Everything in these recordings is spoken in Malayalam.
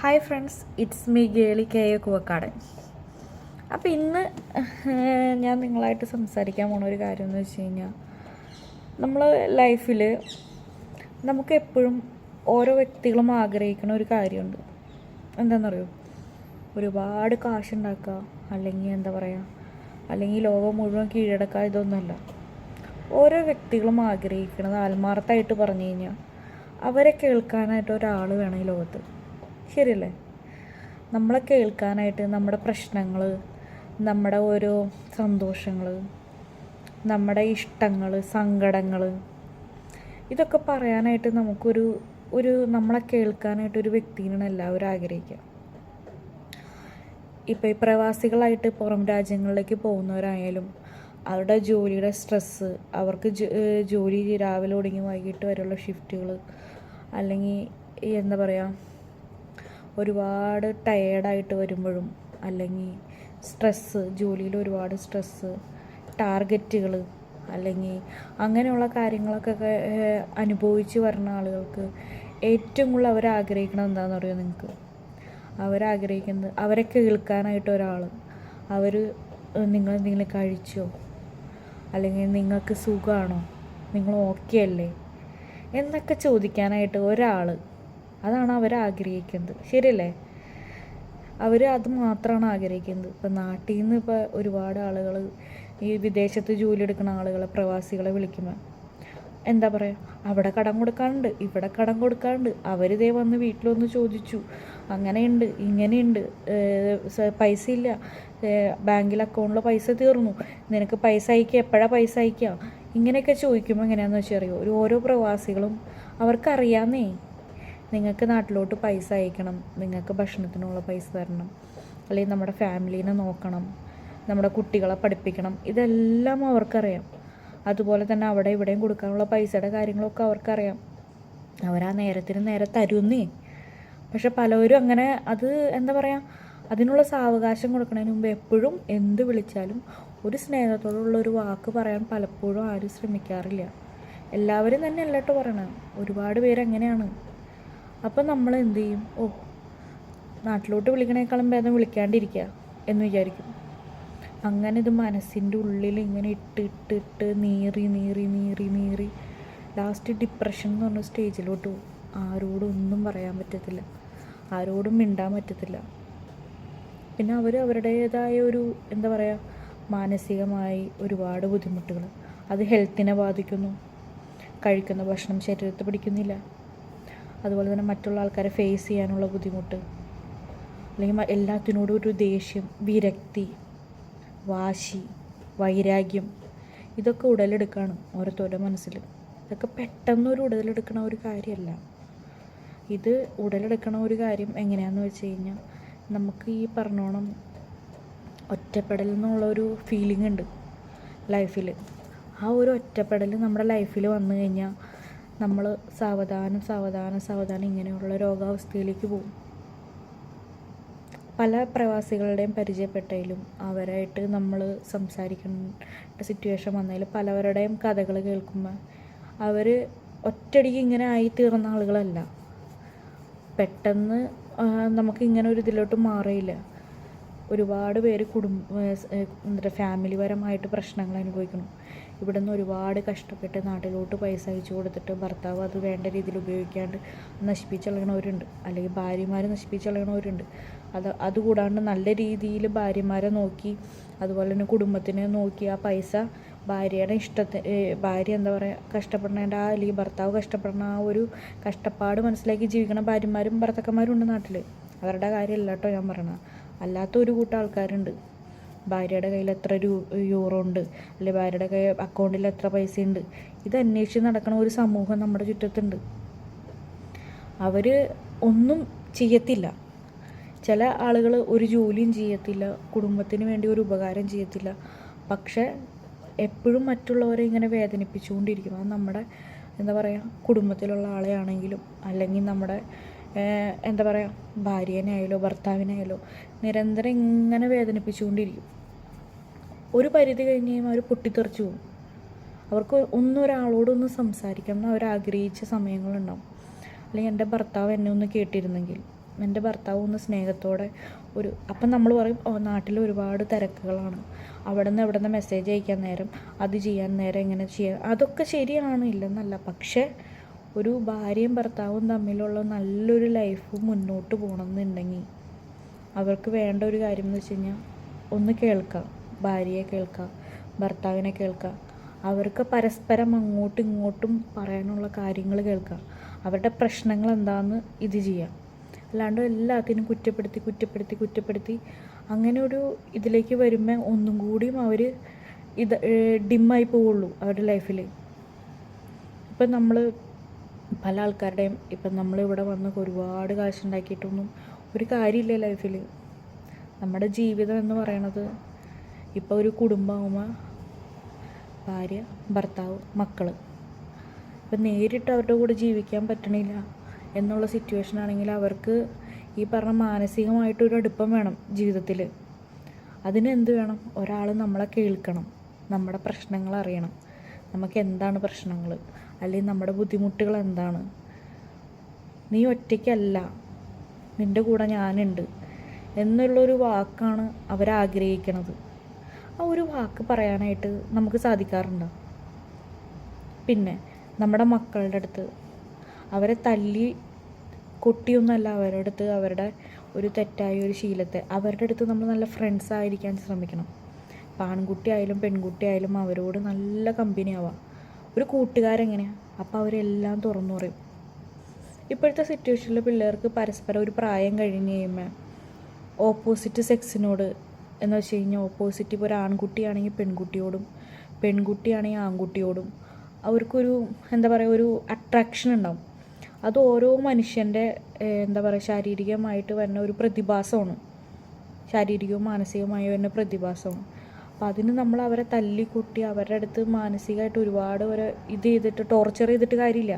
Hi friends it's me Geli K A Kuvakkadan അപ്പോൾ ഇന്ന് ഞാൻ നിങ്ങളായിട്ട് സംസാരിക്കാൻ പോണ ഒരു കാര്യം എന്ന് വെച്ച് കഴിഞ്ഞാൽ നമ്മൾ ലൈഫിൽ നമുക്ക് എപ്പോഴും ഓരോ വ്യക്തികളും ആഗ്രഹിക്കുന്ന ഒരു കാര്യമുണ്ട്. എന്താണെന്നറിയോ ഒരുപാട് കാശുണ്ടാക്കുക അല്ലെങ്കിൽ എന്താ പറയുക അല്ലെങ്കിൽ ലോകം മുഴുവൻ കീഴടക്കുക ഇതൊന്നുമല്ല. ഓരോ വ്യക്തികളും ആഗ്രഹിക്കുന്നത് ആത്മാർത്ഥമായിട്ട് പറഞ്ഞു കഴിഞ്ഞാൽ അവരെ കേൾക്കാനായിട്ട് ഒരാൾ വേണം ഈ ലോകത്ത്. ശരിയല്ലേ? നമ്മളെ കേൾക്കാനായിട്ട് നമ്മുടെ പ്രശ്നങ്ങൾ നമ്മുടെ ഓരോ സന്തോഷങ്ങൾ നമ്മുടെ ഇഷ്ടങ്ങൾ സങ്കടങ്ങൾ ഇതൊക്കെ പറയാനായിട്ട് നമുക്കൊരു ഒരു നമ്മളെ കേൾക്കാനായിട്ട് ഒരു വ്യക്തിയാണ് എല്ലാവരും ആഗ്രഹിക്കുക. ഇപ്പോൾ ഈ പ്രവാസികളായിട്ട് പുറം രാജ്യങ്ങളിലേക്ക് പോകുന്നവരായാലും അവരുടെ ജോലിയുടെ സ്ട്രെസ്സ് അവർക്ക് ജോലി രാവിലെ ഒടുങ്ങി വൈകിട്ട് വരെയുള്ള ഷിഫ്റ്റുകൾ അല്ലെങ്കിൽ എന്താ പറയുക ഒരുപാട് ടയേർഡായിട്ട് വരുമ്പോഴും അല്ലെങ്കിൽ സ്ട്രെസ്സ് ജോലിയിൽ ഒരുപാട് സ്ട്രെസ്സ് ടാർഗറ്റുകൾ അല്ലെങ്കിൽ അങ്ങനെയുള്ള കാര്യങ്ങളൊക്കെ അനുഭവിച്ച് വരുന്ന ആളുകൾക്ക് ഏറ്റവും കൂടുതൽ അവർ ആഗ്രഹിക്കണം എന്താണെന്ന് പറയുക നിങ്ങൾക്ക് അവരാഗ്രഹിക്കുന്നത് അവരെ കേൾക്കാനായിട്ട് ഒരാൾ അവർ നിങ്ങൾ എന്തെങ്കിലും കഴിച്ചോ? അല്ലെങ്കിൽ നിങ്ങൾക്ക് സുഖമാണോ നിങ്ങൾ ഓക്കെ അല്ലേ? എന്നൊക്കെ ചോദിക്കാനായിട്ട് ഒരാൾ അതാണ് അവർ ആഗ്രഹിക്കുന്നത്. ശരിയല്ലേ? അവർ അത് മാത്രമാണ് ആഗ്രഹിക്കുന്നത്. ഇപ്പം നാട്ടിൽ നിന്ന് ഇപ്പോൾ ഒരുപാട് ആളുകൾ ഈ വിദേശത്ത് ജോലി എടുക്കുന്ന ആളുകളെ പ്രവാസികളെ വിളിക്കുമ്പോൾ എന്താ പറയുക അവിടെ കടം കൊടുക്കാറുണ്ട് ഇവിടെ കടം കൊടുക്കാറുണ്ട്. അവരിതേ വന്ന് വീട്ടിലൊന്ന് ചോദിച്ചു. അങ്ങനെയുണ്ട് ഇങ്ങനെയുണ്ട്. പൈസ ഇല്ല ബാങ്കിൽ അക്കൗണ്ടിൽ പൈസ തീർന്നു. നിനക്ക് പൈസ അയക്കുക എപ്പോഴാണ് പൈസ അയക്കുക ഇങ്ങനെയൊക്കെ ചോദിക്കുമ്പോൾ എങ്ങനെയാണെന്ന് വെച്ചാൽ അറിയുമോ ഒരു ഓരോ പ്രവാസികളും അവർക്കറിയാന്നേ. നിങ്ങൾക്ക് നാട്ടിലോട്ട് പൈസ അയക്കണം. നിങ്ങൾക്ക് ഭക്ഷണത്തിനുള്ള പൈസ തരണം. അല്ലെങ്കിൽ നമ്മുടെ ഫാമിലീനെ നോക്കണം. നമ്മുടെ കുട്ടികളെ പഠിപ്പിക്കണം. ഇതെല്ലാം അവർക്കറിയാം. അതുപോലെ തന്നെ അവിടെ ഇവിടെയും കൊടുക്കാനുള്ള പൈസയുടെ കാര്യങ്ങളൊക്കെ അവർക്കറിയാം. അവരാ നേരത്തിന് നേരെ തരുന്നേ. പക്ഷെ പലവരും അങ്ങനെ അത് എന്താ പറയുക അതിനുള്ള സാവകാശം കൊടുക്കുന്നതിന് മുമ്പ് എപ്പോഴും എന്ത് വിളിച്ചാലും ഒരു സ്നേഹത്തോടുള്ള ഒരു വാക്ക് പറയാൻ പലപ്പോഴും ആരും ശ്രമിക്കാറില്ല. എല്ലാവരും തന്നെ അല്ലാട്ട് പറയണം ഒരുപാട് പേര് അങ്ങനെയാണ്. അപ്പം നമ്മൾ എന്ത് ചെയ്യും ഓ നാട്ടിലോട്ട് വിളിക്കണേക്കാളും ഭേദം വിളിക്കാണ്ടിരിക്കുക എന്ന് വിചാരിക്കും. അങ്ങനെ ഇത് മനസ്സിന്റെ ഉള്ളിൽ ഇങ്ങനെ ഇട്ട് ഇട്ട് ഇട്ട് നീറി നീറി നീറി നീറി ലാസ്റ്റ് ഡിപ്രഷൻ എന്ന് പറഞ്ഞ സ്റ്റേജിലോട്ട് പോകും. ആരോടും ഒന്നും പറയാൻ പറ്റത്തില്ല. ആരോടും മിണ്ടാൻ പറ്റത്തില്ല. പിന്നെ അവർ അവരുടേതായ ഒരു എന്താ പറയുക മാനസികമായി ഒരുപാട് ബുദ്ധിമുട്ടുകൾ അത് ഹെൽത്തിനെ ബാധിക്കുന്നു. കഴിക്കുന്ന ഭക്ഷണം ശരീരത്ത് പിടിക്കുന്നില്ല. അതുപോലെ തന്നെ മറ്റുള്ള ആൾക്കാരെ ഫേസ് ചെയ്യാനുള്ള ബുദ്ധിമുട്ട്. അല്ലെങ്കിൽ എല്ലാത്തിനോടും ഒരു ദേഷ്യം വിരക്തി വാശി വൈരാഗ്യം. ഇതൊക്കെ ഉടലെടുക്കുകയാണ് ഓരോരുത്തരുടെ മനസ്സിൽ. ഇതൊക്കെ പെട്ടെന്ന് ഒരു ഉടലെടുക്കണ ഒരു കാര്യമല്ല. ഇത് ഉടലെടുക്കണ ഒരു കാര്യം എങ്ങനെയാണെന്ന് വെച്ച് കഴിഞ്ഞാൽ നമുക്ക് ഈ പറഞ്ഞോണം ഒറ്റപ്പെടൽ എന്നുള്ള ഒരു ഫീലിംഗ് ഉണ്ട് ലൈഫിൽ ആ ഒരു ഒറ്റപ്പെടൽ നമ്മുടെ ലൈഫിൽ വന്നു കഴിഞ്ഞാൽ നമ്മൾ സാവധാനം സാവധാനം സാവധാനം ഇങ്ങനെയുള്ള രോഗാവസ്ഥയിലേക്ക് പോകും. പല പ്രവാസികളുടെയും പരിചയപ്പെട്ടതിലും അവരായിട്ട് നമ്മൾ സംസാരിക്കേണ്ട സിറ്റുവേഷൻ വന്നതിൽ പലവരുടെയും കഥകൾ കേൾക്കുമ്പോൾ അവർ ഒറ്റടിക്ക് ഇങ്ങനെ ആയി തീർന്ന ആളുകളല്ല. പെട്ടെന്ന് നമുക്ക് ഇങ്ങനെ ഒരു ഇതിലോട്ട് മാറിയില്ല ഒരുപാട് പേര് കുടുംബ എന്താ ഫാമിലിപരമായിട്ട് പ്രശ്നങ്ങൾ അനുഭവിക്കണം ഇവിടെ നിന്ന് ഒരുപാട് കഷ്ടപ്പെട്ട് നാട്ടിലോട്ട് പൈസ അയച്ചു കൊടുത്തിട്ട് ഭർത്താവ് അത് വേണ്ട രീതിയിൽ ഉപയോഗിക്കാണ്ട് നശിപ്പിച്ചളയണവരുണ്ട് അല്ലെങ്കിൽ ഭാര്യമാർ നശിപ്പിച്ചളയണവരുണ്ട് അത് അതുകൂടാണ്ട് നല്ല രീതിയിൽ ഭാര്യമാരെ നോക്കി അതുപോലെ തന്നെ കുടുംബത്തിനെ നോക്കി ആ പൈസ ഭാര്യയുടെ ഇഷ്ടത്തെ ഭാര്യ എന്താ പറയുക കഷ്ടപ്പെടുന്നതിന്റെ ആ അല്ലെങ്കിൽ ഭർത്താവ് കഷ്ടപ്പെടുന്ന ആ ഒരു കഷ്ടപ്പാട് മനസ്സിലാക്കി ജീവിക്കണ ഭാര്യമാരും ഭർത്താക്കന്മാരും ഉണ്ട് നാട്ടിൽ അവരുടെ കാര്യമല്ല കേട്ടോ ഞാൻ പറയണത്. അല്ലാത്ത ഒരു കൂട്ടം ആൾക്കാരുണ്ട്. ഭാര്യയുടെ കയ്യിൽ എത്ര യൂറോ ഉണ്ട്? അല്ലെങ്കിൽ ഭാര്യയുടെ കൈ അക്കൗണ്ടിൽ എത്ര പൈസ ഉണ്ട് ഇത് അന്വേഷിച്ച് നടക്കണ ഒരു സമൂഹം നമ്മുടെ ചുറ്റത്തുണ്ട്. അവർ ഒന്നും ചെയ്യത്തില്ല. ചില ആളുകൾ ഒരു ജോലിയും ചെയ്യത്തില്ല കുടുംബത്തിന് വേണ്ടി ഒരു ഉപകാരം ചെയ്യത്തില്ല. പക്ഷെ എപ്പോഴും മറ്റുള്ളവരെ ഇങ്ങനെ വേദനിപ്പിച്ചുകൊണ്ടിരിക്കും. അത് നമ്മുടെ എന്താ പറയുക കുടുംബത്തിലുള്ള ആളെയാണെങ്കിലും അല്ലെങ്കിൽ നമ്മുടെ എന്താ പറയുക ഭാര്യേനെ ആയാലോ ഭർത്താവിനെ ആയാലോ നിരന്തരം ഇങ്ങനെ വേദനിപ്പിച്ചുകൊണ്ടിരിക്കും. ഒരു പരിധി കഴിഞ്ഞ് കഴിയുമ്പോൾ അവർ പൊട്ടിത്തെറിച്ചു പോകും. അവർക്ക് ഒന്നും ഒരാളോടൊന്ന് സംസാരിക്കണം എന്ന് അവർ ആഗ്രഹിച്ച സമയങ്ങളുണ്ടാവും. അല്ലെങ്കിൽ എന്റെ ഭർത്താവ് എന്നെ ഒന്ന് കേട്ടിരുന്നെങ്കിൽ എന്റെ ഭർത്താവ് ഒന്ന് സ്നേഹത്തോടെ ഒരു അപ്പം നമ്മൾ പറയും ഓ നാട്ടിൽ ഒരുപാട് തിരക്കുകളാണ്. അവിടെ നിന്ന് എവിടെ നിന്ന് മെസ്സേജ് അയക്കാൻ നേരം അത് ചെയ്യാൻ നേരം എങ്ങനെ ചെയ്യാൻ അതൊക്കെ ശരിയാണ് ഇല്ലെന്നല്ല. പക്ഷേ ഒരു ഭാര്യയും ഭർത്താവും തമ്മിലുള്ള നല്ലൊരു ലൈഫ് മുന്നോട്ട് പോകണമെന്നുണ്ടെങ്കിൽ അവർക്ക് വേണ്ട ഒരു കാര്യം എന്ന് വെച്ച് കഴിഞ്ഞാൽ ഒന്ന് കേൾക്കുക ഭാര്യയെ കേൾക്കുക ഭർത്താവിനെ കേൾക്കുക അവർക്ക് പരസ്പരം അങ്ങോട്ടും ഇങ്ങോട്ടും പറയാനുള്ള കാര്യങ്ങൾ കേൾക്കുക അവരുടെ പ്രശ്നങ്ങൾ എന്താണെന്ന് ഇത് ചെയ്യാം. അല്ലാണ്ട് എല്ലാത്തിനും കുറ്റപ്പെടുത്തി കുറ്റപ്പെടുത്തി കുറ്റപ്പെടുത്തി അങ്ങനെ ഒരു ഇതിലേക്ക് വരുമ്പോൾ ഒന്നും കൂടിയും അവർ ഇത് ഡിമ്മായി പോവുള്ളൂ അവരുടെ ലൈഫിൽ ഇപ്പം നമ്മൾ പല ആൾക്കാരുടെയും ഇപ്പം നമ്മളിവിടെ വന്ന് ഒരുപാട് കാശുണ്ടാക്കിയിട്ടൊന്നും ഒരു കാര്യമില്ല ലൈഫിൽ നമ്മുടെ ജീവിതം എന്ന് പറയണത് ഇപ്പോൾ ഒരു കുടുംബമാകുമ്പോൾ ഭാര്യ ഭർത്താവ് മക്കൾ ഇപ്പം നേരിട്ട് അവരുടെ കൂടെ ജീവിക്കാൻ പറ്റണില്ല എന്നുള്ള സിറ്റുവേഷൻ ആണെങ്കിൽ അവർക്ക് ഈ പറഞ്ഞ മാനസികമായിട്ടൊരു അടുപ്പം വേണം ജീവിതത്തിൽ അതിന് എന്ത് വേണം? ഒരാൾ നമ്മളെ കേൾക്കണം നമ്മുടെ പ്രശ്നങ്ങൾ അറിയണം. നമുക്ക് എന്താണ് പ്രശ്നങ്ങൾ അല്ലെങ്കിൽ നമ്മുടെ ബുദ്ധിമുട്ടുകൾ എന്താണ്? നീ ഒറ്റയ്ക്കല്ല നിന്റെ കൂടെ ഞാനുണ്ട് എന്നുള്ളൊരു വാക്കാണ് അവരാഗ്രഹിക്കണത്. ആ ഒരു വാക്ക് പറയാനായിട്ട് നമുക്ക് സാധിക്കാറുണ്ടോ? പിന്നെ നമ്മുടെ മക്കളുടെ അടുത്ത് അവരെ തല്ലി കൊട്ടിയൊന്നുമല്ല അവരുടെ അടുത്ത് അവരുടെ ഒരു തെറ്റായ ഒരു ശീലത്തെ അവരുടെ അടുത്ത് നമ്മൾ നല്ല ഫ്രണ്ട്സ് ആയിരിക്കാൻ ശ്രമിക്കണം. ഇപ്പം ആൺകുട്ടിയായാലും പെൺകുട്ടിയായാലും അവരോട് നല്ല കമ്പനി ആവാം. ഒരു കൂട്ടുകാരെങ്ങനെയാണ് അപ്പോൾ അവരെല്ലാം തുറന്നു പറയും. ഇപ്പോഴത്തെ സിറ്റുവേഷനിൽ പിള്ളേർക്ക് പരസ്പരം ഒരു പ്രായം കഴിഞ്ഞ് കഴിയുമ്പോൾ ഓപ്പോസിറ്റ് സെക്സിനോട് എന്ന് വെച്ച് കഴിഞ്ഞാൽ ഓപ്പോസിറ്റ് ഇപ്പോൾ ഒരു ആൺകുട്ടിയാണെങ്കിൽ പെൺകുട്ടിയോടും പെൺകുട്ടിയാണെങ്കിൽ ആൺകുട്ടിയോടും അവർക്കൊരു എന്താ പറയുക ഒരു അട്രാക്ഷൻ ഉണ്ടാവും. അത് ഓരോ മനുഷ്യന്റെ എന്താ പറയുക ശാരീരികമായിട്ട് വരുന്ന ഒരു പ്രതിഭാസമാണ്. ശാരീരികവും മാനസികവുമായി വരുന്ന പ്രതിഭാസമാണ്. അപ്പം അതിന് നമ്മൾ അവരെ തല്ലിക്കൂട്ടി അവരുടെ അടുത്ത് മാനസികമായിട്ട് ഒരുപാട് അവരെ ഇത് ചെയ്തിട്ട് ടോർച്ചർ ചെയ്തിട്ട് കാര്യമില്ല.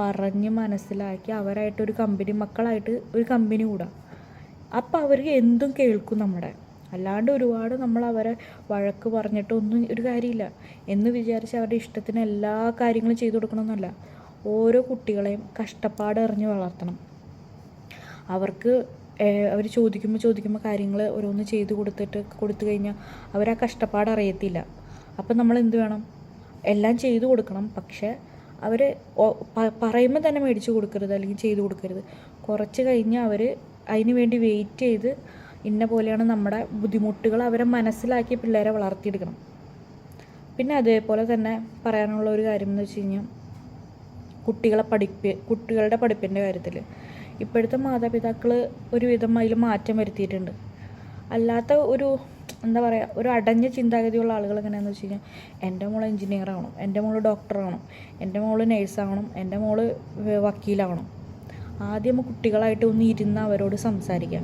പറഞ്ഞ് മനസ്സിലാക്കി അവരായിട്ടൊരു കമ്പനി മക്കളായിട്ട് ഒരു കമ്പനി കൂടാം. അപ്പം അവർക്ക് എന്തും കേൾക്കും നമ്മുടെ. അല്ലാണ്ട് ഒരുപാട് നമ്മൾ അവരെ വഴക്ക് പറഞ്ഞിട്ടൊന്നും ഒരു കാര്യമില്ല. എന്ന് വിചാരിച്ച് അവരുടെ ഇഷ്ടത്തിന് എല്ലാ കാര്യങ്ങളും ചെയ്തു കൊടുക്കണമെന്നല്ല. ഓരോ കുട്ടികളെയും കഷ്ടപ്പാട് അറിഞ്ഞ് വളർത്തണം. അവർക്ക് അവർ ചോദിക്കുമ്പോൾ ചോദിക്കുമ്പോൾ കാര്യങ്ങൾ ഓരോന്ന് ചെയ്തു കൊടുത്തിട്ട് കൊടുത്തു കഴിഞ്ഞാൽ അവർ ആ കഷ്ടപ്പാട് അറിയത്തില്ല. അപ്പം നമ്മൾ എന്ത് വേണം? എല്ലാം ചെയ്തു കൊടുക്കണം. പക്ഷേ അവർ പറയുമ്പോൾ തന്നെ മേടിച്ച് കൊടുക്കരുത് അല്ലെങ്കിൽ ചെയ്തു കൊടുക്കരുത്. കുറച്ച് കഴിഞ്ഞ് അവർ അതിന് വേണ്ടി വെയിറ്റ് ചെയ്ത് ഇന്ന പോലെയാണ് നമ്മുടെ ബുദ്ധിമുട്ടുകൾ അവരെ മനസ്സിലാക്കി പിള്ളേരെ വളർത്തിയെടുക്കണം. പിന്നെ അതേപോലെ തന്നെ പറയാനുള്ള ഒരു കാര്യം എന്ന് വെച്ച് കഴിഞ്ഞാൽ കുട്ടികളെ പഠിപ്പ് കുട്ടികളുടെ പഠിപ്പിന്റെ കാര്യത്തിൽ ഇപ്പോഴത്തെ മാതാപിതാക്കൾ ഒരുവിധം അതിൽ മാറ്റം വരുത്തിയിട്ടുണ്ട്. അല്ലാത്ത ഒരു എന്താ പറയുക ഒരു അടഞ്ഞ ചിന്താഗതിയുള്ള ആളുകൾ എങ്ങനെയാണെന്ന് വെച്ച് കഴിഞ്ഞാൽ എന്റെ മോൾ എഞ്ചിനീയർ ആവണം എന്റെ മോൾ ഡോക്ടർ ആവണം എന്റെ മോൾ നേഴ്സാവണം എന്റെ മോൾ വക്കീലാവണം. ആദ്യം കുട്ടികളായിട്ട് ഒന്ന് ഇരുന്ന് അവരോട് സംസാരിക്കുക.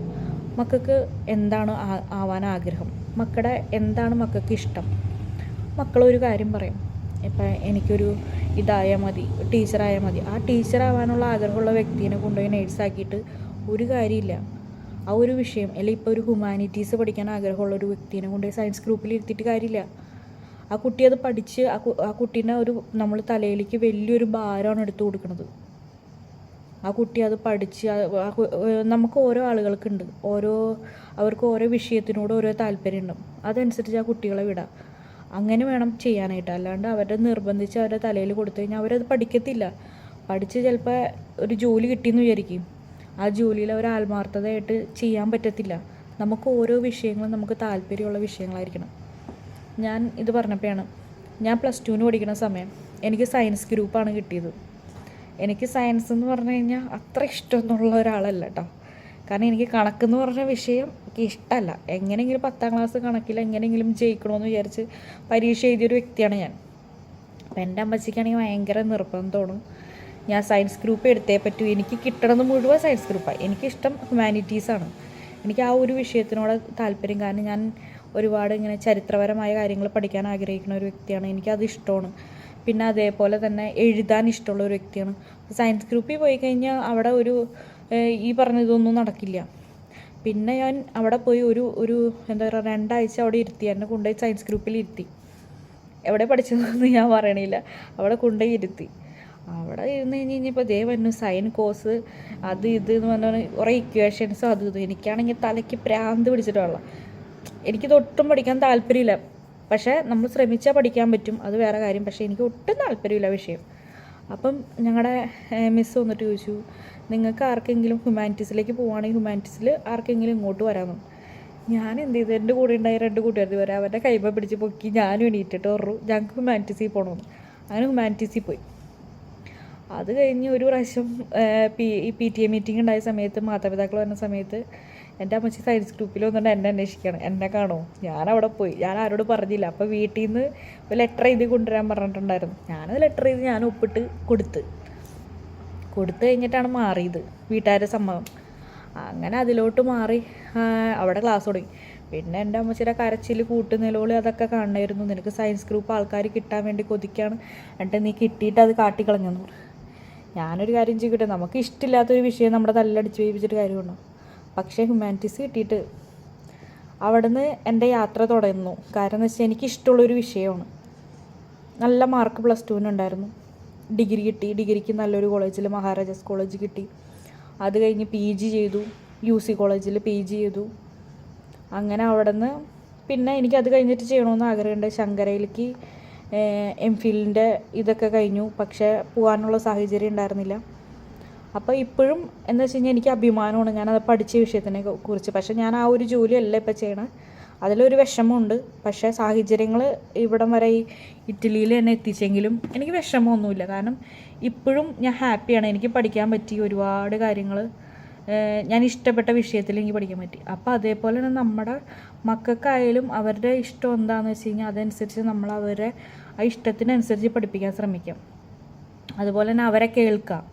മക്കൾക്ക് എന്താണ് ആവാൻ ആഗ്രഹം? മക്കളുടെ എന്താണ് മക്കൾക്ക് ഇഷ്ടം? മക്കളൊരു കാര്യം പറയും. ഇപ്പം എനിക്കൊരു ഇതായാൽ മതി ടീച്ചറായാൽ മതി. ആ ടീച്ചറാവാനുള്ള ആഗ്രഹമുള്ള വ്യക്തിനെ കൊണ്ടുപോയി നേഴ്സാക്കിയിട്ട് ഒരു കാര്യമില്ല. ആ ഒരു വിഷയം അല്ലെങ്കിൽ ഇപ്പോൾ ഒരു ഹ്യൂമാനിറ്റീസ് പഠിക്കാൻ ആഗ്രഹമുള്ള ഒരു വ്യക്തിനെ കൊണ്ടുപോയി സയൻസ് ഗ്രൂപ്പിൽ ഇരുത്തിയിട്ട് കാര്യമില്ല. ആ കുട്ടി അത് പഠിച്ച് ആ ആ കുട്ടീനെ ഒരു നമ്മൾ തലയിലേക്ക് വലിയൊരു ഭാരമാണ് എടുത്തു കൊടുക്കുന്നത്. ആ കുട്ടി അത് പഠിച്ച് നമുക്ക് ഓരോ ആളുകൾക്കുണ്ട്. ഓരോ അവർക്ക് ഓരോ വിഷയത്തിനോട് ഓരോ താല്പര്യമുണ്ട്. അതനുസരിച്ച് ആ കുട്ടികളെ വിടാം. അങ്ങനെ വേണം ചെയ്യാനായിട്ട്. അല്ലാണ്ട് അവരെ നിർബന്ധിച്ച് അവരുടെ തലയിൽ കൊടുത്തു കഴിഞ്ഞാൽ അവരത് പഠിക്കത്തില്ല. പഠിച്ച് ചിലപ്പോൾ ഒരു ജോലി കിട്ടിയെന്ന് വിചാരിക്കും. ആ ജോലിയിൽ അവർ ആത്മാർത്ഥതയായിട്ട് ചെയ്യാൻ പറ്റത്തില്ല. നമുക്ക് ഓരോ വിഷയങ്ങളും നമുക്ക് താല്പര്യമുള്ള വിഷയങ്ങളായിരിക്കണം. ഞാൻ ഇത് പറഞ്ഞപ്പോഴാണ്. ഞാൻ പ്ലസ് ടുവിന് പഠിക്കുന്ന സമയം എനിക്ക് സയൻസ് ഗ്രൂപ്പാണ് കിട്ടിയത്. എനിക്ക് സയൻസ് എന്ന് പറഞ്ഞു കഴിഞ്ഞാൽ അത്ര ഇഷ്ടമൊന്നുള്ള ഒരാളല്ല കേട്ടോ കാരണം എനിക്ക് കണക്കെന്ന് പറഞ്ഞ വിഷയം എനിക്ക് ഇഷ്ടമല്ല. എങ്ങനെയെങ്കിലും പത്താം ക്ലാസ് കണക്കിൽ എങ്ങനെയെങ്കിലും ജയിക്കണമെന്ന് വിചാരിച്ച് പരീക്ഷ എഴുതിയൊരു വ്യക്തിയാണ് ഞാൻ. അപ്പം എന്റെ അമ്മച്ചിക്കാണെങ്കിൽ ഭയങ്കര നിർബന്ധമാണ് ഞാൻ സയൻസ് ഗ്രൂപ്പ് എടുത്തേ പറ്റൂ. എനിക്ക് കിട്ടണമെന്ന് മുഴുവൻ സയൻസ് ഗ്രൂപ്പാണ് എനിക്കിഷ്ടം ഹ്യൂമാനിറ്റീസാണ് എനിക്ക് ആ ഒരു വിഷയത്തിനോട് താല്പര്യം. കാരണം ഞാൻ ഒരുപാട് ഇങ്ങനെ ചരിത്രപരമായ കാര്യങ്ങൾ പഠിക്കാൻ ആഗ്രഹിക്കുന്ന ഒരു വ്യക്തിയാണ്. എനിക്കത് ഇഷ്ടമാണ്. പിന്നെ അതേപോലെ തന്നെ എഴുതാൻ ഇഷ്ടമുള്ള ഒരു വ്യക്തിയാണ്. സയൻസ് ഗ്രൂപ്പിൽ പോയി കഴിഞ്ഞാൽ അവിടെ ഒരു ഈ പറഞ്ഞതൊന്നും നടക്കില്ല. പിന്നെ ഞാൻ അവിടെ പോയി ഒരു ഒരു എന്താ പറയുക രണ്ടാഴ്ച അവിടെ ഇരുത്തി. എന്നെ കൊണ്ടുപോയി സയൻസ് ഗ്രൂപ്പിൽ ഇരുത്തി. എവിടെ പഠിച്ചതെന്ന് ഞാൻ പറയണില്ല. അവിടെ കൊണ്ടുപോയി ഇരുത്തി. അവിടെ ഇരുന്ന് കഴിഞ്ഞ് കഴിഞ്ഞപ്പോൾ ദേ വന്നു സൈൻ കോഴ്സ് അത് ഇത് എന്ന് പറഞ്ഞാൽ കുറേ ഇക്വേഷൻസും അത് ഇത്. എനിക്കാണെങ്കിൽ തലയ്ക്ക് പ്രാന്ത് പിടിച്ചിട്ടുള്ള എനിക്കിത് ഒട്ടും പഠിക്കാൻ താല്പര്യമില്ല. പക്ഷേ നമ്മൾ ശ്രമിച്ചാൽ പഠിക്കാൻ പറ്റും. അത് വേറെ കാര്യം. പക്ഷേ എനിക്ക് ഒട്ടും താല്പര്യമില്ല വിഷയം. അപ്പം ഞങ്ങളുടെ മിസ്സ് വന്നിട്ട് ചോദിച്ചു നിങ്ങൾക്ക് ആർക്കെങ്കിലും ഹ്യൂമാനിറ്റീസിലേക്ക് പോവുകയാണെങ്കിൽ ഹ്യൂമാനിറ്റീസിൽ ആർക്കെങ്കിലും ഇങ്ങോട്ട് വരാമെന്ന് ഞാൻ എന്ത് ചെയ്തു? എന്റെ കൂടെ ഉണ്ടായ രണ്ട് കൂട്ടുകാർ വരാം അവരുടെ കൈമ പിടിച്ച് പൊക്കി ഞാനും എണീറ്റിട്ട് പറഞ്ഞു ഞങ്ങൾക്ക് ഹ്യൂമാനിറ്റീസിൽ പോകണമെന്ന് അങ്ങനെ ഹ്യൂമാനിറ്റീസിൽ പോയി. അത് കഴിഞ്ഞ് ഒരു പ്രാവശ്യം P P T A meeting ഉണ്ടായ സമയത്ത് മാതാപിതാക്കൾ വന്ന സമയത്ത് എന്റെ അമ്മച്ചി സയൻസ് ഗ്രൂപ്പിൽ വന്നുകൊണ്ട് എന്നെ അന്വേഷിക്കണം. എന്നെ കാണോ? ഞാൻ അവിടെ പോയി. ഞാൻ ആരോട് പറഞ്ഞില്ല. അപ്പോൾ വീട്ടിൽ നിന്ന് ഒരു ലെറ്റർ എഴുതി കൊണ്ടുവരാൻ പറഞ്ഞിട്ടുണ്ടായിരുന്നു. ഞാനത് ലെറ്റർ എഴുതി ഞാൻ ഒപ്പിട്ട് കൊടുത്ത്. കൊടുത്തു കഴിഞ്ഞിട്ടാണ് മാറിയത് വീട്ടുകാരുടെ സംഭവം അങ്ങനെ അതിലോട്ട് മാറി അവിടെ ക്ലാസ് തുടങ്ങി. പിന്നെ എന്റെ അമ്മച്ചിയുടെ കരച്ചിൽ കൂട്ട് നിലവിളി അതൊക്കെ കാണണമായിരുന്നു. നിനക്ക് സയൻസ് ഗ്രൂപ്പ് ആൾക്കാർ കിട്ടാൻ വേണ്ടി കൊതിക്കാണ്. എന്നിട്ട് നീ കിട്ടിയിട്ട് അത് കാട്ടിക്കളഞ്ഞെന്നു ഞാനൊരു കാര്യം ചെയ്യട്ടെ? നമുക്ക് ഇഷ്ടമില്ലാത്തൊരു വിഷയം നമ്മുടെ തല്ലടിച്ച് വേവിച്ചിട്ട് കാര്യമുണ്ടോ? പക്ഷേ ഹ്യൂമാനിറ്റീസ് കിട്ടിയിട്ട് അവിടുന്ന് എന്റെ യാത്ര തുടങ്ങുന്നു കാരണം എന്ന് വെച്ചാൽ എനിക്ക് ഇഷ്ടമുള്ളൊരു വിഷയമാണ്. നല്ല മാർക്ക് പ്ലസ് ടുവിനുണ്ടായിരുന്നു ഡിഗ്രി കിട്ടി. ഡിഗ്രിക്ക് നല്ലൊരു കോളേജിൽ മഹാരാജാസ് കോളേജ് കിട്ടി. അത് കഴിഞ്ഞ് പി ജി ചെയ്തു. യു സി കോളേജിൽ പി ജി ചെയ്തു. അങ്ങനെ അവിടെ നിന്ന് പിന്നെ എനിക്ക് അത് കഴിഞ്ഞിട്ട് ചെയ്യണമെന്ന് ആഗ്രഹമുണ്ട് ശങ്കരയിലേക്ക് എം ഫിലിന്റെ ഇതൊക്കെ കഴിഞ്ഞു. പക്ഷേ പോകാനുള്ള സാഹചര്യം ഉണ്ടായിരുന്നില്ല. അപ്പോൾ ഇപ്പോഴും എന്താ വെച്ച് കഴിഞ്ഞാൽ എനിക്ക് അഭിമാനമാണ്. ഞാനത് പഠിച്ച വിഷയത്തിനെ കുറിച്ച്. പക്ഷേ ഞാൻ ആ ഒരു ജോലിയല്ല ഇപ്പോൾ ചെയ്യണത് അതിലൊരു വിഷമമുണ്ട്. പക്ഷേ സാഹചര്യങ്ങൾ ഇവിടം വരെ ഈ ഇറ്റലിയിൽ തന്നെ എത്തിച്ചെങ്കിലും എനിക്ക് വിഷമമൊന്നുമില്ല. കാരണം ഇപ്പോഴും ഞാൻ ഹാപ്പിയാണ്. എനിക്ക് പഠിക്കാൻ പറ്റി ഒരുപാട് കാര്യങ്ങൾ ഞാൻ ഇഷ്ടപ്പെട്ട വിഷയത്തിൽ എനിക്ക് പഠിക്കാൻ പറ്റി. അപ്പോൾ അതേപോലെ തന്നെ നമ്മുടെ മക്കൾക്കായാലും അവരുടെ ഇഷ്ടം എന്താണെന്ന് വെച്ച് കഴിഞ്ഞാൽ അതനുസരിച്ച് നമ്മൾ അവരെ ആ ഇഷ്ടത്തിനനുസരിച്ച് പഠിപ്പിക്കാൻ ശ്രമിക്കാം. അതുപോലെ തന്നെ അവരെ കേൾക്കാം.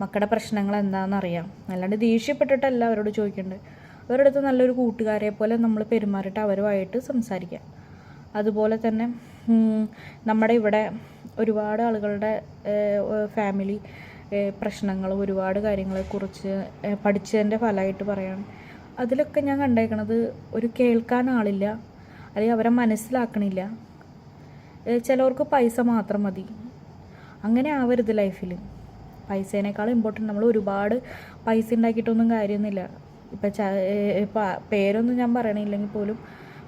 മക്കളുടെ പ്രശ്നങ്ങൾ എന്താണെന്ന് അറിയാം അല്ലാണ്ട് ദേഷ്യപ്പെട്ടിട്ടല്ല അവരോട് ചോദിക്കേണ്ടത് അവരുടെ അടുത്ത് നല്ലൊരു കൂട്ടുകാരെ പോലെ നമ്മൾ പെരുമാറിയിട്ട് അവരുമായിട്ട് സംസാരിക്കാം. അതുപോലെ തന്നെ നമ്മുടെ ഇവിടെ ഒരുപാട് ആളുകളുടെ ഫാമിലി പ്രശ്നങ്ങൾ ഒരുപാട് കാര്യങ്ങളെക്കുറിച്ച് പഠിച്ചതിന്റെ ഫലമായിട്ട് പറയാണ്. അതിലൊക്കെ ഞാൻ കണ്ടേക്കണത് ഒരു കേൾക്കാൻ ആളില്ല അല്ലെങ്കിൽ അവരെ മനസ്സിലാക്കണില്ല. ചിലവർക്ക് പൈസ മാത്രം മതി. അങ്ങനെ ആവരുത് ലൈഫിൽ പൈസേനേക്കാൾ ഇമ്പോർട്ടന്റ് നമ്മൾ ഒരുപാട് പൈസ ഉണ്ടാക്കിയിട്ടൊന്നും കാര്യമൊന്നുമില്ല. ഇപ്പം ച ഇപ്പം പേരൊന്നും ഞാൻ പറയണില്ലെങ്കിൽ പോലും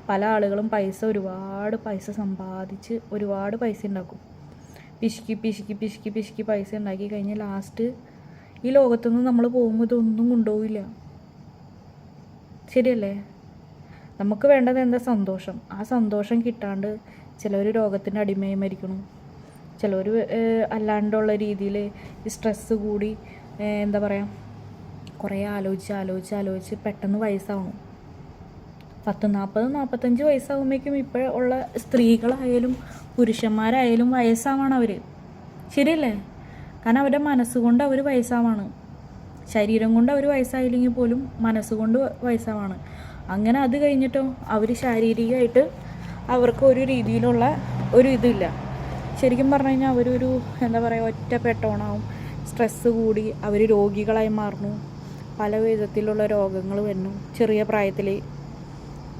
പല ആളുകളും പൈസ ഒരുപാട് പൈസ സമ്പാദിച്ച് ഒരുപാട് പൈസ ഉണ്ടാക്കും. പിശുക്കി പിശുക്കി പിശുക്കി പിശുക്കി പൈസ ഉണ്ടാക്കി കഴിഞ്ഞ് ലാസ്റ്റ് ഈ ലോകത്തുനിന്ന് നമ്മൾ പോകുമ്പോൾ ഇതൊന്നും കൊണ്ടുപോവില്ല. ശരിയല്ലേ? നമുക്ക് വേണ്ടത് എന്താ? സന്തോഷം. ആ സന്തോഷം കിട്ടാണ്ട് ചിലർ രോഗത്തിന്റെ അടിമയായി മരിക്കണം. ചിലർ അല്ലാണ്ടുള്ള രീതിയിൽ സ്ട്രെസ്സ് കൂടി എന്താ പറയുക കുറേ ആലോചിച്ച് ആലോചിച്ച് ആലോചിച്ച് പെട്ടെന്ന് വയസ്സാവണം. പത്ത് നാൽപ്പത് നാൽപ്പത്തഞ്ച് വയസ്സാകുമ്പോഴേക്കും ഇപ്പോൾ ഉള്ള സ്ത്രീകളായാലും പുരുഷന്മാരായാലും വയസ്സാവാണ് അവർ ശരിയല്ലേ? കാരണം അവരുടെ മനസ്സുകൊണ്ട് അവർ വയസ്സാവാണ്. ശരീരം കൊണ്ട് അവർ വയസ്സായില്ലെങ്കിൽ പോലും മനസ്സുകൊണ്ട് വയസ്സാവാണ്. അങ്ങനെ അത് കഴിഞ്ഞിട്ടോ അവർ ശാരീരികമായിട്ട് അവർക്ക് ഒരു രീതിയിലുള്ള ഒരു ഇതില്ല ശരിക്കും പറഞ്ഞു കഴിഞ്ഞാൽ അവരൊരു എന്താ പറയുക ഒറ്റപ്പെട്ടോണാവും സ്ട്രെസ്സ് കൂടി അവർ രോഗികളായി മാറുന്നു. പല വിധത്തിലുള്ള രോഗങ്ങൾ വരുന്നു ചെറിയ പ്രായത്തിൽ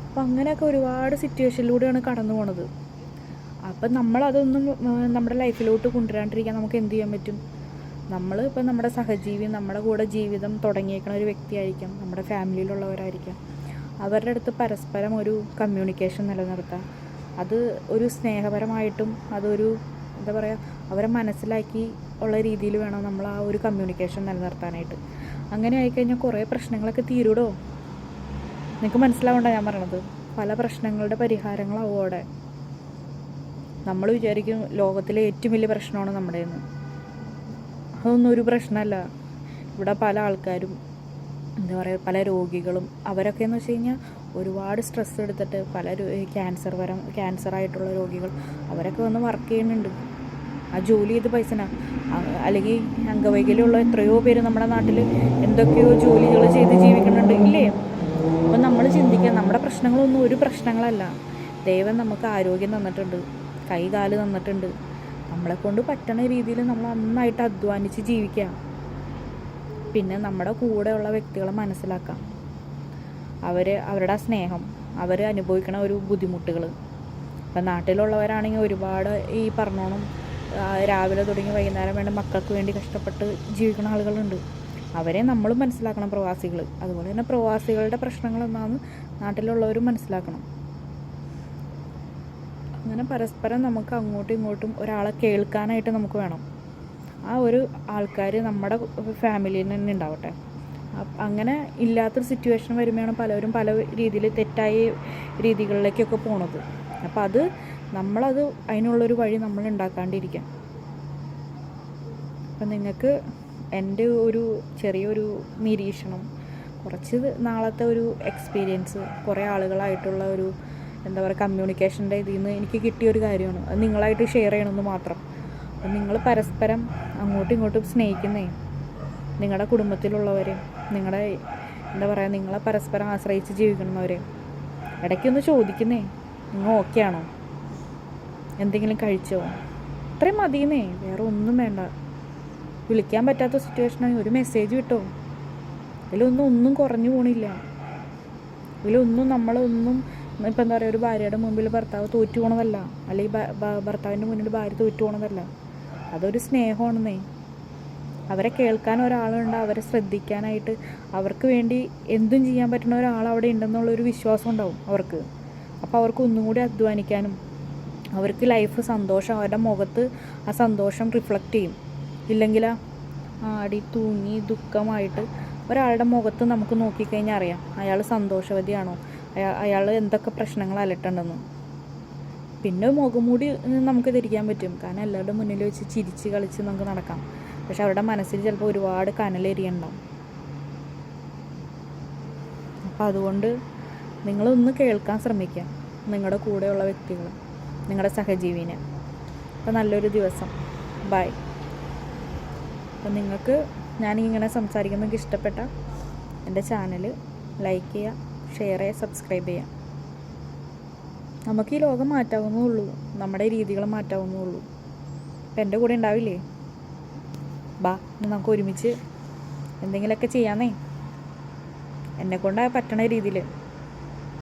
അപ്പം അങ്ങനെയൊക്കെ ഒരുപാട് സിറ്റുവേഷനിലൂടെയാണ് കടന്നു പോണത്. അപ്പം നമ്മളതൊന്നും നമ്മുടെ ലൈഫിലോട്ട് കൊണ്ടുവരാണ്ടിരിക്കാൻ നമുക്ക് എന്ത് ചെയ്യാൻ പറ്റും? നമ്മൾ ഇപ്പം നമ്മുടെ സഹജീവി നമ്മുടെ കൂടെ ജീവിതം തുടങ്ങിയേക്കുന്ന ഒരു വ്യക്തിയായിരിക്കാം നമ്മുടെ ഫാമിലിയിലുള്ളവരായിരിക്കാം അവരുടെ അടുത്ത് പരസ്പരം ഒരു കമ്മ്യൂണിക്കേഷൻ നിലനിർത്താം. അത് ഒരു സ്നേഹപരമായിട്ടും അതൊരു എന്താ പറയുക അവരെ മനസ്സിലാക്കി ഉള്ള രീതിയിൽ വേണം നമ്മൾ ആ ഒരു കമ്മ്യൂണിക്കേഷൻ നിലനിർത്താനായിട്ട്. അങ്ങനെ ആയിക്കഴിഞ്ഞാൽ കുറേ പ്രശ്നങ്ങളൊക്കെ തീരൂടോ? നിങ്ങൾക്ക് മനസ്സിലാവണ്ട ഞാൻ പറയണത്? പല പ്രശ്നങ്ങളുടെ പരിഹാരങ്ങളാവും അവിടെ. നമ്മൾ വിചാരിക്കും ലോകത്തിലെ ഏറ്റവും വലിയ പ്രശ്നമാണ് നമ്മുടെ നിന്ന് അതൊന്നും ഒരു പ്രശ്നമല്ല. ഇവിടെ പല ആൾക്കാരും എന്താ പറയുക പല രോഗികളും അവരൊക്കെ എന്ന് വെച്ച് കഴിഞ്ഞാൽ ഒരുപാട് സ്ട്രെസ് എടുത്തിട്ട് പല ക്യാൻസർ വരം ക്യാൻസർ ആയിട്ടുള്ള രോഗികൾ അവരൊക്കെ വന്ന് വർക്ക് ചെയ്യുന്നുണ്ട്. ആ ജോലി ചെയ്ത് പൈസന. അല്ലെങ്കിൽ അംഗവൈകല്യമുള്ള എത്രയോ പേര് നമ്മുടെ നാട്ടിൽ എന്തൊക്കെയോ ജോലികൾ ചെയ്ത് ജീവിക്കുന്നുണ്ട്. ഇല്ലേ? അപ്പം നമ്മൾ ചിന്തിക്കുക നമ്മുടെ പ്രശ്നങ്ങളൊന്നും ഒരു പ്രശ്നങ്ങളല്ല. ദൈവം നമുക്ക് ആരോഗ്യം തന്നിട്ടുണ്ട് കൈ കാൽ തന്നിട്ടുണ്ട്. നമ്മളെ കൊണ്ട് പറ്റണ രീതിയിൽ നമ്മൾ നന്നായിട്ട് അധ്വാനിച്ച് ജീവിക്കാം. പിന്നെ നമ്മുടെ കൂടെയുള്ള വ്യക്തികളെ മനസ്സിലാക്കാം. അവർ അവരുടെ സ്നേഹം അവർ അനുഭവിക്കണ ഒരു ബുദ്ധിമുട്ടുകൾ ഇപ്പം നാട്ടിലുള്ളവരാണെങ്കിൽ ഒരുപാട് ഈ പറഞ്ഞോണം രാവിലെ തുടങ്ങി വൈകുന്നേരം വേണ്ട മക്കൾക്ക് വേണ്ടി കഷ്ടപ്പെട്ട് ജീവിക്കുന്ന ആളുകളുണ്ട്. അവരെ നമ്മളും മനസ്സിലാക്കണം പ്രവാസികൾ അതുപോലെ തന്നെ പ്രവാസികളുടെ പ്രശ്നങ്ങൾ എന്താണെന്ന് നാട്ടിലുള്ളവരും മനസ്സിലാക്കണം. അങ്ങനെ പരസ്പരം നമുക്ക് അങ്ങോട്ടും ഇങ്ങോട്ടും ഒരാളെ കേൾക്കാനായിട്ട് നമുക്ക് വേണം. ആ ഒരു ആൾക്കാർ നമ്മുടെ ഫാമിലിയിൽ തന്നെ ഉണ്ടാവട്ടെ. അങ്ങനെ ഇല്ലാത്തൊരു സിറ്റുവേഷൻ വരുമ്പോഴാണ് പലരും പല രീതിയിൽ തെറ്റായ രീതികളിലേക്കൊക്കെ പോണത്. അപ്പോൾ അത് നമ്മളത് അതിനുള്ളൊരു വഴി നമ്മൾ ഉണ്ടാക്കാണ്ടിരിക്കാം അപ്പം നിങ്ങൾക്ക് എന്റെ ഒരു ചെറിയൊരു നിരീക്ഷണം കുറച്ച് നാളത്തെ ഒരു എക്സ്പീരിയൻസ് കുറേ ആളുകളായിട്ടുള്ള ഒരു എന്താ പറയുക കമ്മ്യൂണിക്കേഷന്റെ ഇതിൽ നിന്ന് എനിക്ക് കിട്ടിയൊരു കാര്യമാണ്. അത് നിങ്ങളായിട്ട് ഷെയർ ചെയ്യണമെന്ന് മാത്രം. അപ്പം നിങ്ങൾ പരസ്പരം അങ്ങോട്ടും ഇങ്ങോട്ടും സ്നേഹിക്കുന്നേ നിങ്ങളുടെ കുടുംബത്തിലുള്ളവരെ നിങ്ങളുടെ എന്താ പറയുക നിങ്ങളെ പരസ്പരം ആശ്രയിച്ച് ജീവിക്കുന്നവരെ. ഇടയ്ക്കൊന്ന് ചോദിക്കുന്നേ നിങ്ങൾ ഓക്കെ ആണോ? എന്തെങ്കിലും കഴിച്ചോ? അത്രയും മതിയെന്നേ വേറെ ഒന്നും വേണ്ട. വിളിക്കാൻ പറ്റാത്ത സിറ്റുവേഷനായി ഒരു മെസ്സേജ് കിട്ടോ? ഇതിലൊന്നും ഒന്നും കുറഞ്ഞു പോണില്ല. ഇതിലൊന്നും നമ്മളൊന്നും ഇപ്പം എന്താ പറയുക ഒരു ഭാര്യയുടെ മുമ്പിൽ ഭർത്താവ് തോറ്റു പോണതല്ല. അല്ലെങ്കിൽ ഭർത്താവിന്റെ മുന്നിൽ ഭാര്യ തോറ്റു പോണതല്ല. അതൊരു സ്നേഹമാണെന്നേ. അവരെ കേൾക്കാൻ ഒരാളുണ്ട് അവരെ ശ്രദ്ധിക്കാനായിട്ട്. അവർക്ക് വേണ്ടി എന്തും ചെയ്യാൻ പറ്റുന്ന ഒരാൾ അവിടെ ഉണ്ടെന്നുള്ളൊരു വിശ്വാസം ഉണ്ടാവും അവർക്ക്. അപ്പോൾ അവർക്ക് ഒന്നും കൂടി അധ്വാനിക്കാനും അവർക്ക് ലൈഫ് സന്തോഷം അവരുടെ മുഖത്ത് ആ സന്തോഷം റിഫ്ലക്റ്റ് ചെയ്യും. ഇല്ലെങ്കിൽ ആടി തൂങ്ങി ദുഃഖമായിട്ട് ഒരാളുടെ മുഖത്ത് നമുക്ക് നോക്കിക്കഴിഞ്ഞാൽ അറിയാം അയാൾ സന്തോഷവതിയാണോ അയാൾ എന്തൊക്കെ പ്രശ്നങ്ങൾ അലട്ടുണ്ടെന്ന്. പിന്നെ മുഖംമൂടി നമുക്ക് ധരിക്കാൻ പറ്റും. കാരണം എല്ലാവരുടെ മുന്നിൽ വെച്ച് ചിരിച്ച് കളിച്ച് നമുക്ക് നടക്കാം. പക്ഷെ അവരുടെ മനസ്സിൽ ചിലപ്പോൾ ഒരുപാട് കനലേരിയുണ്ടാവും. അപ്പം അതുകൊണ്ട് നിങ്ങളൊന്ന് കേൾക്കാൻ ശ്രമിക്കുക നിങ്ങളുടെ കൂടെയുള്ള വ്യക്തികൾ നിങ്ങളുടെ സഹജീവിനെ. അപ്പം നല്ലൊരു ദിവസം. ബൈ അപ്പം നിങ്ങൾക്ക് ഞാൻ ഞാനിങ്ങനെ സംസാരിക്കുന്നത് ഇഷ്ടപ്പെട്ട എന്റെ ചാനൽ ലൈക്ക് ചെയ്യുക ഷെയർ ചെയ്യുക സബ്സ്ക്രൈബ് ചെയ്യുക. നമുക്ക് ഈ ലോകം മാറ്റാവുന്നേ ഉള്ളൂ. നമ്മുടെ രീതികൾ മാറ്റാവുന്നേ ഉള്ളൂ. അപ്പം എന്റെ കൂടെ ഉണ്ടാവില്ലേ? ബാ നമുക്ക് ഒരുമിച്ച് എന്തെങ്കിലുമൊക്കെ ചെയ്യാമെന്നേ എന്നെ കൊണ്ട് പറ്റണ രീതിയിൽ